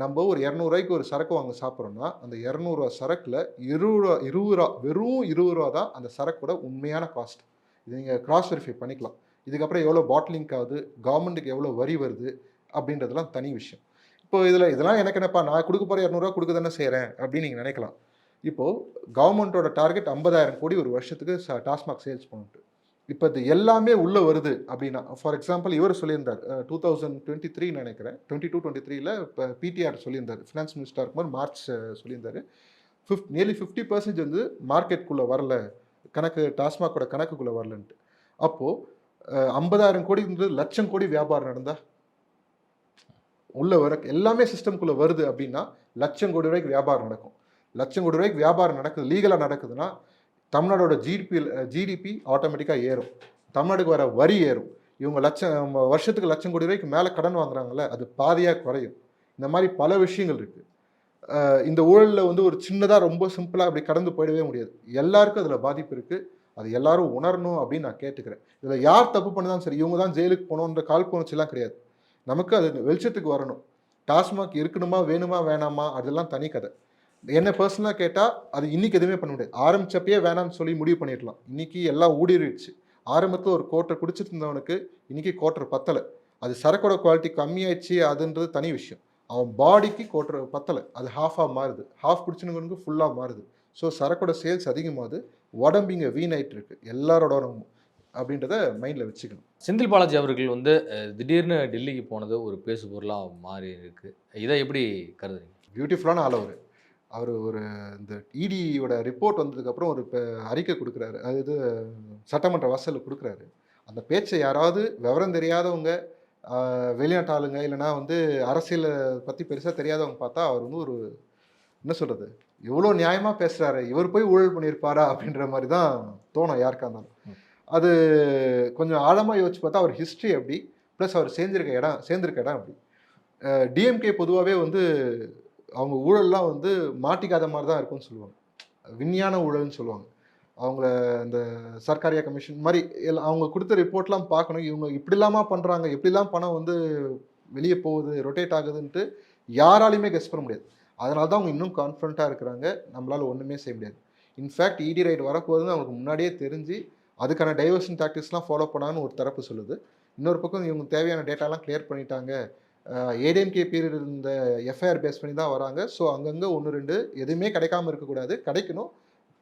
நம்ம ஒரு இரநூறுவாய்க்கு ஒரு சரக்கு வாங்க சாப்பிட்றோம்னா அந்த இரநூறுவா சரக்கில் இருபது ரூபா இருபது ரூபா வெறும் இருபது ரூபா தான் அந்த சரக்கோட உண்மையான காஸ்ட் இது நீங்கள் கிராஸ் வெரிஃபை பண்ணிக்கலாம். இதுக்கப்புறம் எவ்வளோ பாட்டிலிங்க் ஆகுது கவர்மெண்ட்டுக்கு எவ்வளோ வரி வருது அப்படின்றதெல்லாம் தனி விஷயம். இப்போ இதில் இதெல்லாம் எனக்கு என்னப்பா நான் கொடுக்க போகிற இரநூறுவா கொடுக்க தானே செய்கிறேன் அப்படின்னு நீங்கள் நினைக்கலாம். இப்போது கவர்மெண்ட்டோட டார்கெட் ஐம்பதாயிரம் கோடி ஒரு வருஷத்துக்கு டாஸ்மாக் சேல்ஸ் பண்ணிட்டு இப்போ இது எல்லாமே உள்ளே வருது அப்படின்னா ஃபார் எக்ஸாம்பிள் இவர் சொல்லியிருந்தார் டூ தௌசண்ட் டுவெண்ட்டி த்ரீ நினைக்கிறேன். டுவெண்ட்டி டூ டுவெண்ட்டி த்ரீல இப்போ பிடிஆர் சொல்லியிருந்தார் ஃபினான்ஸ் மினிஸ்டர் இருக்கும்போது மார்ச் சொல்லியிருந்தார் சொல்லியிருந்தாரு. ஃபிஃப்ட் நியர்லி ஃபிஃப்டி பர்சன்டேஜ் வந்து மார்க்கெட்டுக்குள்ளே வரல கணக்கு டாஸ்மாகோட கணக்குக்குள்ளே வரலன்ட்டு. அப்போது ஐம்பதாயிரம் கோடின்றது லட்சம் கோடி வியாபாரம் நடந்தா உள்ளே வர எல்லாமே சிஸ்டம்குள்ளே வருது அப்படின்னா லட்சம் கோடி ரூபாய்க்கு வியாபாரம் நடக்கும். லட்சம் கோடி ரூபாய்க்கு வியாபாரம் நடக்குது லீகலாக நடக்குதுன்னா தமிழ்நாடோட ஜிடிபி ஜிடிபி ஆட்டோமேட்டிக்காக ஏறும். தமிழ்நாடுக்கு வர வரி ஏறும். இவங்க லட்சம் வருஷத்துக்கு லட்சம் கோடி ரூபாய்க்கு மேலே கடன் வாங்குறாங்கல்ல அது பாதியாக குறையும். இந்த மாதிரி பல விஷயங்கள் இருக்குது இந்த ஊழலில் வந்து ஒரு சின்னதாக ரொம்ப சிம்பிளாக அப்படி கடந்து போயிடவே முடியாது. எல்லாருக்கும் அதில் பாதிப்பு இருக்குது அது எல்லாரும் உணரணும் அப்படின்னு நான் கேட்டுக்கிறேன். இதில் யார் தப்பு பண்ணதான் சரி இவங்க தான் ஜெயிலுக்கு போகணுன்ற காழ்ப்புணர்ச்சிலாம் கிடையாது. நமக்கு அது வெளிச்சத்துக்கு வரணும். டாஸ்மாக் இருக்கணுமா வேணுமா வேணாமா அதெல்லாம் தனி கதை. என்ன பர்சனலாக கேட்டால் அது இன்னைக்கு எதுவுமே பண்ண முடியாது. ஆரம்பிச்சப்பயே வேணாம்னு சொல்லி முடிவு பண்ணிடலாம். இன்னைக்கு எல்லாம் ஊடிடுச்சு ஆரம்பத்தில் ஒரு கோட்டர் குடிச்சிட்டு இருந்தவனுக்கு இன்னைக்கு கோட்டர் பத்தலை. அது சரக்கோட குவாலிட்டி கம்மியாயிடுச்சு அதுன்றது தனி விஷயம். அவன் பாடிக்கு கோட்டர் பத்தலை. அது ஹாஃபாக மாறுது. ஹாஃப் குடிச்சினவனுக்கு ஃபுல்லாக மாறுது. ஸோ சரக்கோட சேல்ஸ் அதிகமாகுது. உடம்பு இங்கே வீணாயிட்டு இருக்கு. எல்லாரோட உடம்பும் அப்படின்றத மைண்டில் வச்சுக்கணும். செந்தில் பாலாஜி அவர்கள் வந்து திடீர்னு டெல்லிக்கு போனது ஒரு பேசு பொருளாக மாறி இருக்கு இதை எப்படி கருதுறீங்க? பியூட்டிஃபுல்லான ஆள் அவர் அவர் ஒரு இந்த இடியோட ரிப்போர்ட் வந்ததுக்கப்புறம் ஒரு அறிக்கை கொடுக்குறாரு. அது இது சட்டமன்ற வாசலில் கொடுக்குறாரு. அந்த பேச்சை யாராவது விவரம் தெரியாதவங்க வெளிநாட்டு ஆளுங்க இல்லைன்னா வந்து அரசியலை பற்றி பெருசாக தெரியாதவங்க பார்த்தா அவர் வந்து ஒரு என்ன சொல்கிறது எவ்வளோ நியாயமாக பேசுகிறாரு இவர் போய் ஊழல் பண்ணியிருப்பாரா அப்படின்ற மாதிரி தான் தோணும் யாருக்கா இருந்தாலும். அது கொஞ்சம் ஆழமாக யோசிச்சு பார்த்தா அவர் ஹிஸ்ட்ரி எப்படி ப்ளஸ் அவர் சேர்ந்திருக்க இடம் சேர்ந்திருக்க இடம் எப்படி. டிஎம்கே பொதுவாகவே வந்து அவங்க ஊழல்லாம் வந்து மாட்டிக்காத மாதிரி தான் இருக்கும்னு சொல்லுவாங்க. விஞ்ஞான ஊழல்னு சொல்லுவாங்க. அவங்கள இந்த சர்க்காரியா கமிஷன் மாதிரி எல்லாம் அவங்க கொடுத்த ரிப்போர்ட்லாம் பார்க்கணும். இவங்க இப்படிலாமா பண்ணுறாங்க எப்படிலாம் பணம் வந்து வெளியே போகுது ரொட்டேட் ஆகுதுன்ட்டு யாராலையுமே கெஸ் பண்ண முடியாது. அதனால தான் அவங்க இன்னும் கான்ஃபிடண்ட்டாக இருக்கிறாங்க. நம்மளால் ஒன்றுமே செய்ய முடியாது. இன்ஃபேக்ட் இடி ரைட் வரப்போகுதுன்னு அவங்களுக்கு முன்னாடியே தெரிஞ்சு அதுக்கான டைவர்ஷன் டாக்டிக்ஸ்லாம் ஃபாலோ பண்ணான்னு ஒரு தரப்பு சொல்லுது. இன்னொரு பக்கம் இவங்க தேவையான டேட்டாலாம் கிளியர் பண்ணிட்டாங்க. ஏடிஎம்கே பீரியட் இருந்த எஃப்ஐஆர் பேஸ் பண்ணி தான் வராங்க. ஸோ அங்கங்கே ஒன்று ரெண்டு எதுவுமே கிடைக்காம இருக்கக்கூடாது. கிடைக்கணும்.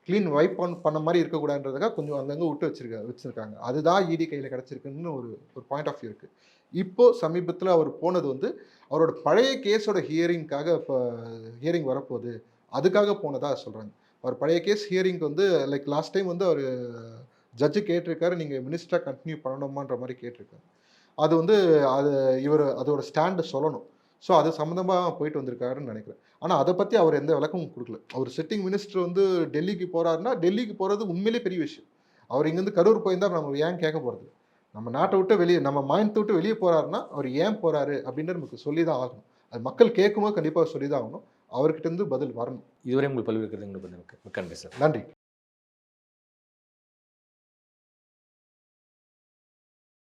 க்ளீன் வைப் பண்ண பண்ண மாதிரி இருக்கக்கூடாதுன்றதுக்காக கொஞ்சம் அங்கங்கே விட்டு வச்சிருக்க வச்சுருக்காங்க. அதுதான் இடி கையில் கிடச்சிருக்குன்னு ஒரு ஒரு பாயிண்ட் ஆஃப் வியூ இருக்குது இப்போது சமீபத்தில் அவர் போனது வந்து அவரோட பழைய கேஸோட ஹியரிங்காக இப்போ ஹியரிங் வரப்போகுது. அதுக்காக போனதாக சொல்கிறாங்க அவர் பழைய கேஸ் ஹியரிங்க்கு வந்து லைக் லாஸ்ட் டைம் வந்து அவர் ஜட்ஜு கேட்டிருக்காரு. நீங்கள் மினிஸ்டராக கண்டினியூ பண்ணணுமான்ற மாதிரி கேட்டிருக்காரு. அது வந்து அது இவர் அதோட ஸ்டாண்டு சொல்லணும். ஸோ அது சம்மந்தமாக போயிட்டு வந்திருக்காருன்னு நினைக்கிறேன். ஆனால் அதை பற்றி அவர் எந்த விளக்கமும் கொடுக்கல. அவர் சிட்டிங் மினிஸ்டர் வந்து டெல்லிக்கு போகிறாருன்னா டெல்லிக்கு போகிறது உண்மையிலே பெரிய விஷயம். அவர் இங்கேருந்து கரூர் போயிருந்தா நம்ம ஏன் கேட்க போகிறது நம்ம நாட்டை விட்டு வெளியே நம்ம மாநிலத்தை விட்டு வெளியே போகிறாருன்னா அவர் ஏன் போகிறாரு அப்படின்னு நமக்கு சொல்லி தான் ஆகணும். அது மக்கள் கேட்கும்போது கண்டிப்பாக சொல்லி தான் ஆகணும். அவர்கிட்ட இருந்து பதில் வரணும். இதுவரை உங்களுக்கு பல்வேறு கருத்துங்களை மிக்க நன்றி சார். நன்றி.